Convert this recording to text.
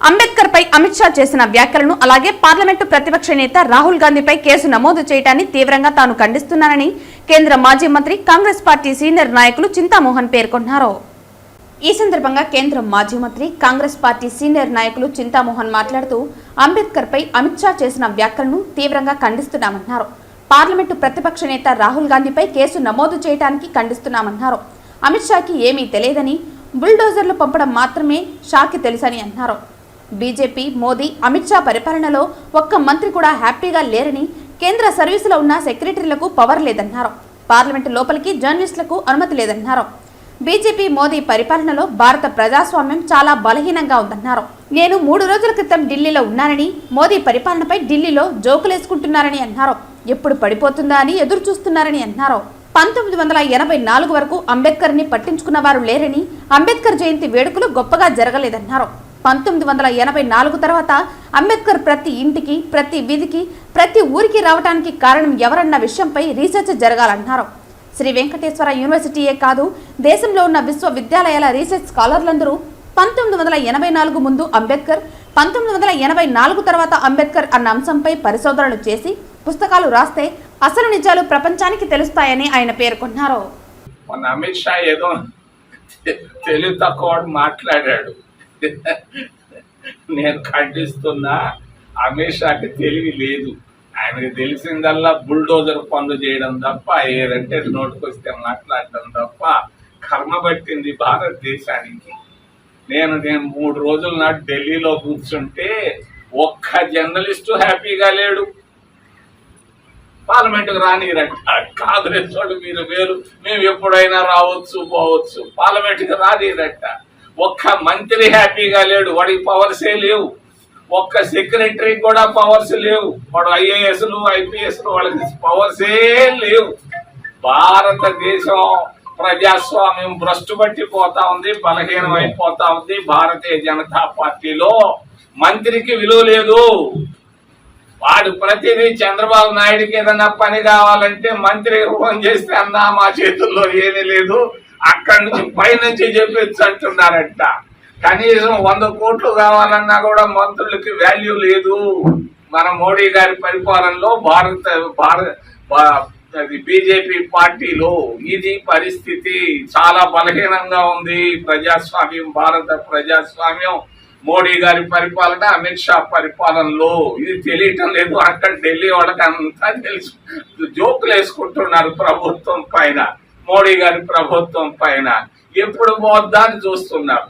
అంబేద్కర్ పై అమిత్ షా చేసిన వ్యాఖ్యలను అలాగే పార్లమెంటు ప్రతిపక్ష నేత రాహుల్ గాంధీపై కేసు నమోదు చేయడాన్ని తీవ్రంగా తాను ఖండిస్తున్నానని కేంద్ర మాజీ మంత్రి కాంగ్రెస్ పార్టీ సీనియర్ నాయకులు చింతామోహన్ పేర్కొన్నారు. ఈ సందర్భంగా కేంద్ర మాజీ మంత్రి కాంగ్రెస్ పార్టీ సీనియర్ నాయకులు చింతామోహన్ మాట్లాడుతూ అంబేద్కర్ పై అమిత్ షా చేసిన వ్యాఖ్యలను తీవ్రంగా ఖండిస్తున్నామన్నారు. పార్లమెంటు ప్రతిపక్ష నేత రాహుల్ గాంధీపై కేసు నమోదు చేయడానికి ఖండిస్తున్నామన్నారు. అమిత్ షాకి ఏమీ తెలియదని బుల్డోజర్లు పంపడం మాత్రమే షాకి తెలుసని అన్నారు. బీజేపీ మోదీ అమిత్ షా పరిపాలనలో ఒక్క మంత్రి కూడా హ్యాపీగా లేరని కేంద్ర సర్వీసులో ఉన్న సెక్రటరీలకు పవర్ లేదన్నారు. పార్లమెంటు లోపలికి జర్నలిస్టులకు అనుమతి లేదన్నారు. బీజేపీ మోదీ పరిపాలనలో భారత ప్రజాస్వామ్యం చాలా బలహీనంగా ఉందన్నారు. నేను మూడు రోజుల క్రితం ఢిల్లీలో ఉన్నానని మోదీ పరిపాలనపై ఢిల్లీలో జోకులేసుకుంటున్నారని అన్నారు. ఎప్పుడు పడిపోతుందా అని ఎదురు చూస్తున్నారని అన్నారు. పంతొమ్మిది వందల ఎనభై నాలుగు వరకు అంబేద్కర్ని పట్టించుకున్నవారు లేరని అంబేద్కర్ జయంతి వేడుకలు గొప్పగా జరగలేదన్నారు. పంతొమ్మిది వందల ఎనభై నాలుగు తర్వాత అంబేద్కర్ ప్రతి ఇంటికి ప్రతి వీధికి ప్రతి ఊరికి రావడానికి కారణం ఎవరన్న విషయంపై రీసెర్చ్ జరగాలన్నారు శ్రీ వెంకటేశ్వర యూనివర్సిటీయే కాదు దేశంలో ఉన్న విశ్వవిద్యాలయాల రీసెర్చ్ స్కాలర్లందరూ పంతొమ్మిది వందల ఎనభై నాలుగు ముందు అంబేద్కర్ పంతొమ్మిది వందల ఎనభై నాలుగు తర్వాత అంబేద్కర్ అన్న అంశంపై పరిశోధనలు చేసి పుస్తకాలు రాస్తే అసలు నిజాలు ప్రపంచానికి తెలుస్తాయని ఆయన పేర్కొన్నారు. మొన్న అమిత్ షా ఏదో తెలివి తక్కువ మాట్లాడాడు. నేను ఖండిస్తున్నా అమిత్ షాకి తెలివి లేదు. ఆయనకి తెలిసిందల్లా బుల్డోజర్ పనులు చేయడం తప్ప ఏదంటే నోటుకొస్తే మాట్లాడడం తప్ప కర్మ పట్టింది భారతదేశానికి. నేను నేను మూడు రోజుల నాటి ఢిల్లీలో కూర్చుంటే ఒక్క జర్నలిస్టు హ్యాపీగా లేడు. పార్లమెంటుకు రానిరంట. కాంగ్రెస్ వాళ్ళు మీరు వేరు. మేము ఎప్పుడైనా రావచ్చు పోవచ్చు. పార్లమెంటుకు రానిరంట. ఒక్క మంత్రి హ్యాపీగా లేడు వాడికి పవర్సే లేవు. ఒక్క సెక్రటరీ కూడా పవర్స్ లేవు. వాడు ఐఏఎస్లు ఐపీఎస్లు వాళ్ళకి పవర్సే లేవు. భారతదేశం ప్రజాస్వామ్యం భ్రష్టు పట్టిపోతా ఉంది బలహీనం అయిపోతా ఉంది భారతీయ జనతా పార్టీలో. మంత్రికి విలువ లేదు. వాడు ప్రతిదీ చంద్రబాబు నాయుడుకి ఏదన్నా పని కావాలంటే మంత్రి ఫోన్ చేస్తే అన్నా మా చేతుల్లో ఏమీ లేదు. అక్కడి నుంచి పైనుంచి చెప్పించుంటున్నారంట కనీసం వంద కోట్లు కావాలన్నా కూడా మంత్రులకి వాల్యూ లేదు. మన మోడీ గారి పరిపాలనలో భారత భారత అది బీజేపీ పార్టీలో ఇది పరిస్థితి చాలా బలహీనంగా ఉంది. ప్రజాస్వామ్యం భారత ప్రజాస్వామ్యం మోడీ గారి పరిపాలన అమిత్ షా పరిపాలనలో. ఇది తెలియటం లేదు. అక్కడ ఢిల్లీ వాళ్ళకి అంతా తెలుసు. జోకులు వేసుకుంటున్నారు ప్రభుత్వం పైన. మోడీ గారి ప్రభుత్వం పైన ఎప్పుడు పోద్దా అని చూస్తున్నారు?